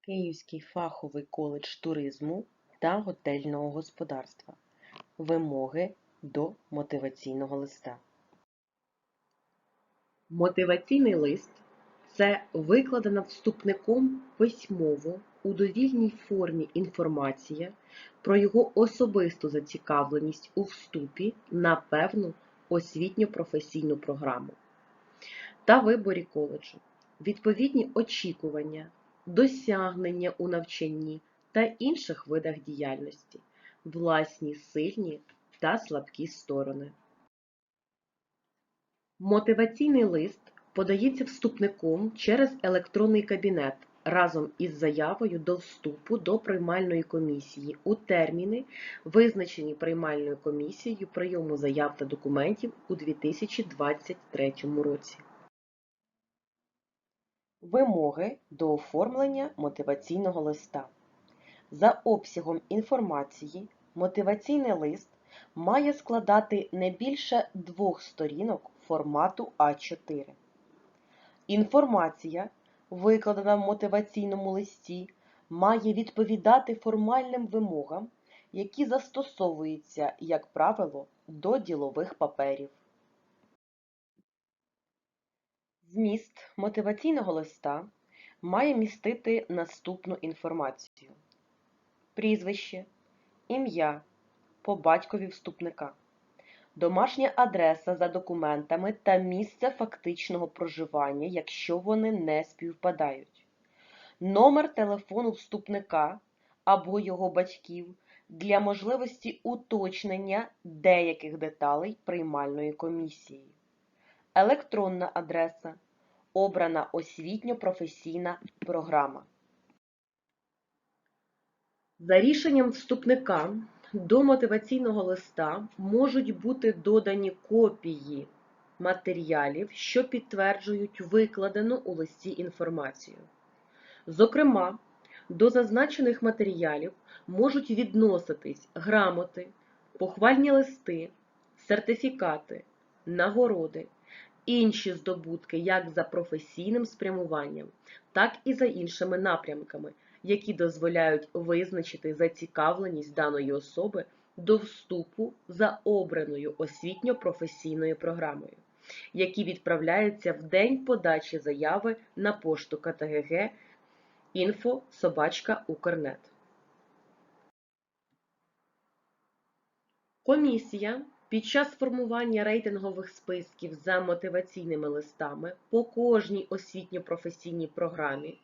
Київський фаховий коледж туризму та готельного господарства. Вимоги до мотиваційного листа. Мотиваційний лист це викладена вступником письмово у довільній формі інформація про його особисту зацікавленість у вступі на певну освітньо-професійну програму та виборі коледжу, відповідні очікування, досягнення у навчанні та інших видах діяльності, власні сильні та слабкі сторони. Мотиваційний лист подається вступником через електронний кабінет разом із заявою до вступу до приймальної комісії у терміни, визначені приймальною комісією прийому заяв та документів у 2023 році. Вимоги до оформлення мотиваційного листа. За обсягом інформації, мотиваційний лист має складати не більше двох сторінок формату А4. Інформація, викладена в мотиваційному листі, має відповідати формальним вимогам, які застосовуються, як правило, до ділових паперів. Зміст мотиваційного листа має містити наступну інформацію: прізвище, ім'я, по батькові вступника, домашня адреса за документами та місце фактичного проживання, якщо вони не співпадають, номер телефону вступника або його батьків для можливості уточнення деяких деталей приймальної комісії, електронна адреса, обрана освітньо-професійна програма. За рішенням вступника до мотиваційного листа можуть бути додані копії матеріалів, що підтверджують викладену у листі інформацію. Зокрема, до зазначених матеріалів можуть відноситись грамоти, похвальні листи, сертифікати, нагороди, інші здобутки як за професійним спрямуванням, так і за іншими напрямками, які дозволяють визначити зацікавленість даної особи до вступу за обраною освітньо-професійною програмою, які відправляються в день подачі заяви на пошту КТГГ інфо собачка Укрнет. Комісія під час формування рейтингових списків за мотиваційними листами по кожній освітньо-професійній програмі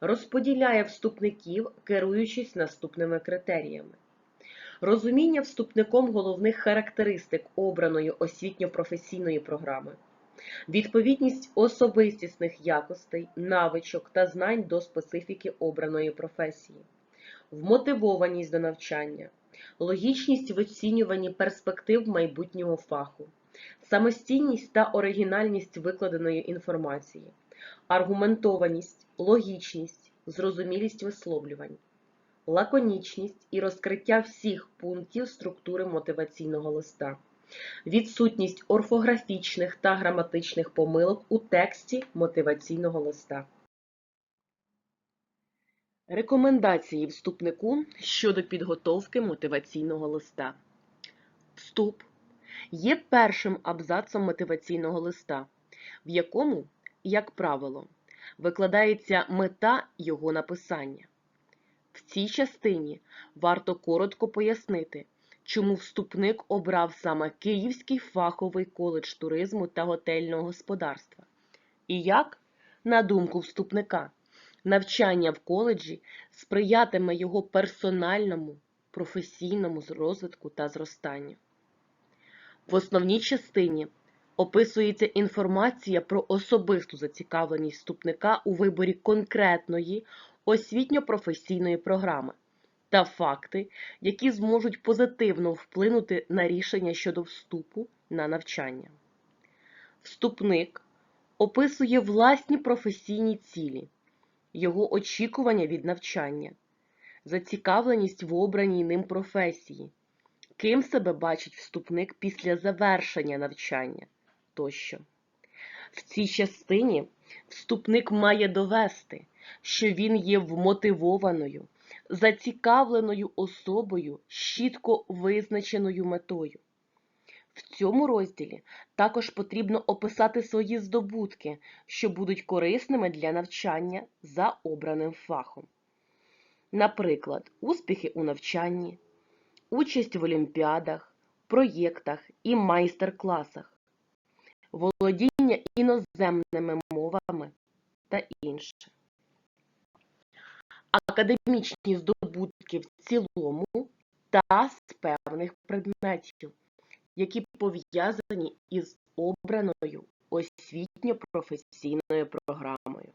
розподіляє вступників, керуючись наступними критеріями. Розуміння вступником головних характеристик обраної освітньо-професійної програми, відповідність особистісних якостей, навичок та знань до специфіки обраної професії, вмотивованість до навчання, логічність в оцінюванні перспектив майбутнього фаху, самостійність та оригінальність викладеної інформації, аргументованість, логічність, зрозумілість висловлювань, лаконічність і розкриття всіх пунктів структури мотиваційного листа, відсутність орфографічних та граматичних помилок у тексті мотиваційного листа. Рекомендації вступнику щодо підготовки мотиваційного листа. Вступ є першим абзацом мотиваційного листа, в якому, як правило, викладається мета його написання. В цій частині варто коротко пояснити, чому вступник обрав саме Київський фаховий коледж туризму та готельного господарства, і як, на думку вступника, навчання в коледжі сприятиме його персональному, професійному розвитку та зростанню. В основній частині описується інформація про особисту зацікавленість вступника у виборі конкретної освітньо-професійної програми та факти, які зможуть позитивно вплинути на рішення щодо вступу на навчання. Вступник описує власні професійні цілі, його очікування від навчання, зацікавленість в обраній ним професії, ким себе бачить вступник після завершення навчання тощо. В цій частині вступник має довести, що він є вмотивованою, зацікавленою особою з чітко визначеною метою. В цьому розділі також потрібно описати свої здобутки, що будуть корисними для навчання за обраним фахом. Наприклад, успіхи у навчанні, участь в олімпіадах, проєктах і майстер-класах, володіння іноземними мовами та інше. Академічні здобутки в цілому та з певних предметів, які пов'язані із обраною освітньо-професійною програмою.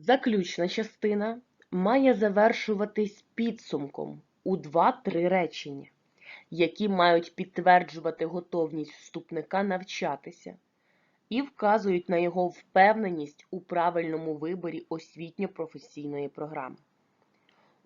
Заключна частина має завершуватись підсумком у 2-3 речення, які мають підтверджувати готовність вступника навчатися і вказують на його впевненість у правильному виборі освітньо-професійної програми.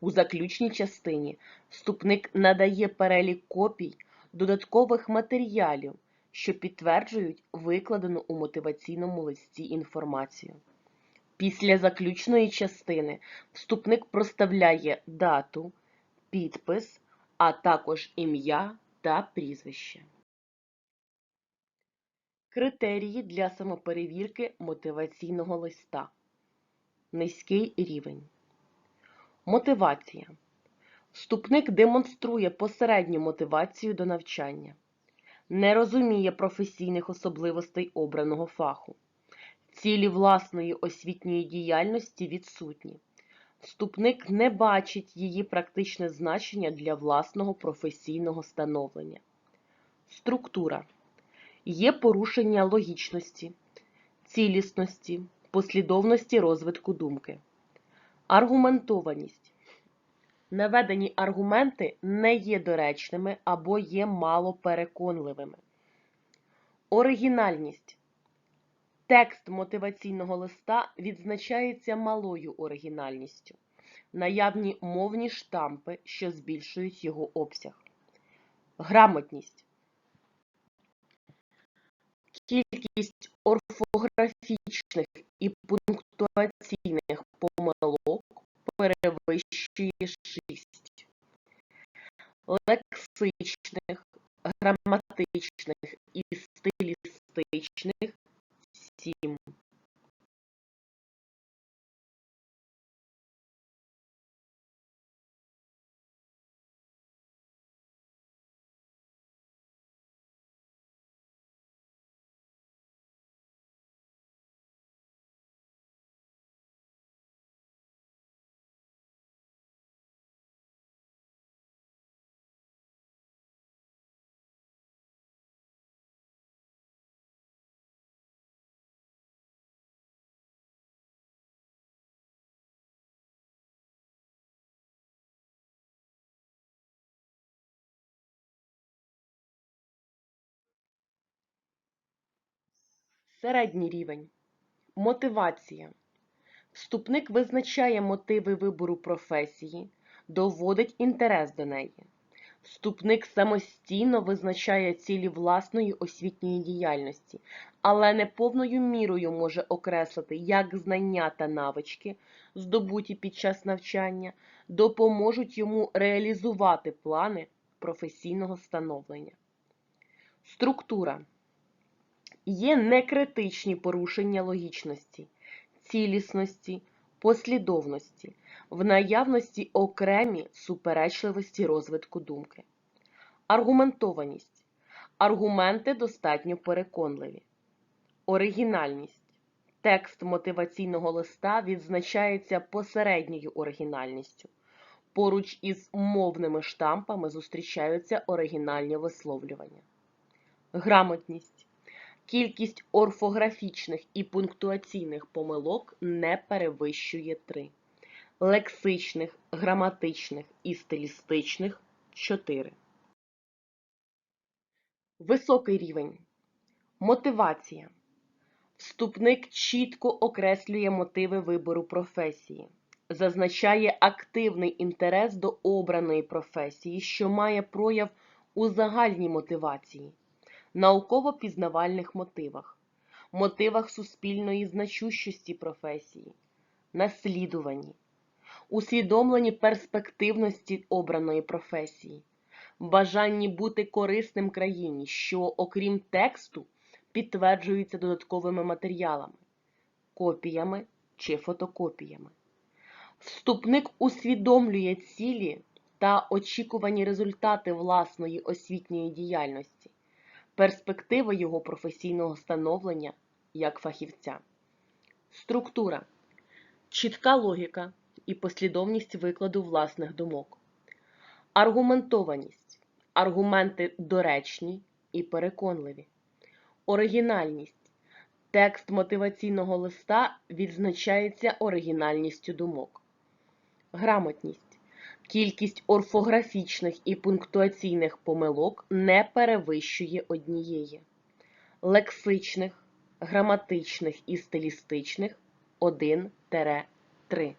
У заключній частині вступник надає перелік копій додаткових матеріалів, що підтверджують викладену у мотиваційному листі інформацію. Після заключної частини вступник проставляє дату, підпис, а також ім'я та прізвище. Критерії для самоперевірки мотиваційного листа. Низький рівень. Мотивація. Вступник демонструє посередню мотивацію до навчання. Не розуміє професійних особливостей обраного фаху. Цілі власної освітньої діяльності відсутні. Вступник не бачить її практичне значення для власного професійного становлення. Структура. Є порушення логічності, цілісності, послідовності розвитку думки. Аргументованість. Наведені аргументи не є доречними або є малопереконливими. Оригінальність. Текст мотиваційного листа відзначається малою оригінальністю, наявні мовні штампи, що збільшують його обсяг. Грамотність. Кількість орфографічних і пунктуаційних помилок перевищує 6. лексичних, граматичних і стилістичних Середній рівень. Мотивація. Вступник визначає мотиви вибору професії, доводить інтерес до неї. Вступник самостійно визначає цілі власної освітньої діяльності, але не повною мірою може окреслити, як знання та навички, здобуті під час навчання, допоможуть йому реалізувати плани професійного становлення. Структура. Є некритичні порушення логічності, цілісності, послідовності, в наявності окремі суперечливості розвитку думки. Аргументованість. Аргументи достатньо переконливі. Оригінальність. Текст мотиваційного листа відзначається посередньою оригінальністю. Поруч із мовними штампами зустрічаються оригінальні висловлювання. Грамотність. Кількість орфографічних і пунктуаційних помилок не перевищує 3. Лексичних, граматичних і стилістичних 4. Високий рівень. Мотивація. Вступник чітко окреслює мотиви вибору професії, зазначає активний інтерес до обраної професії, що має прояв у загальній мотивації науково-пізнавальних мотивах, мотивах суспільної значущості професії, наслідуванні, усвідомленні перспективності обраної професії, бажанні бути корисним країні, що, окрім тексту, підтверджується додатковими матеріалами, копіями чи фотокопіями. Вступник усвідомлює цілі та очікувані результати власної освітньої діяльності перспективи його професійного становлення як фахівця. Структура, чітка логіка і послідовність викладу власних думок. Аргументованість. Аргументи доречні і переконливі. Оригінальність. Текст мотиваційного листа відзначається оригінальністю думок. Грамотність. Кількість орфографічних і пунктуаційних помилок не перевищує однієї. Лексичних, граматичних і стилістичних 1-3.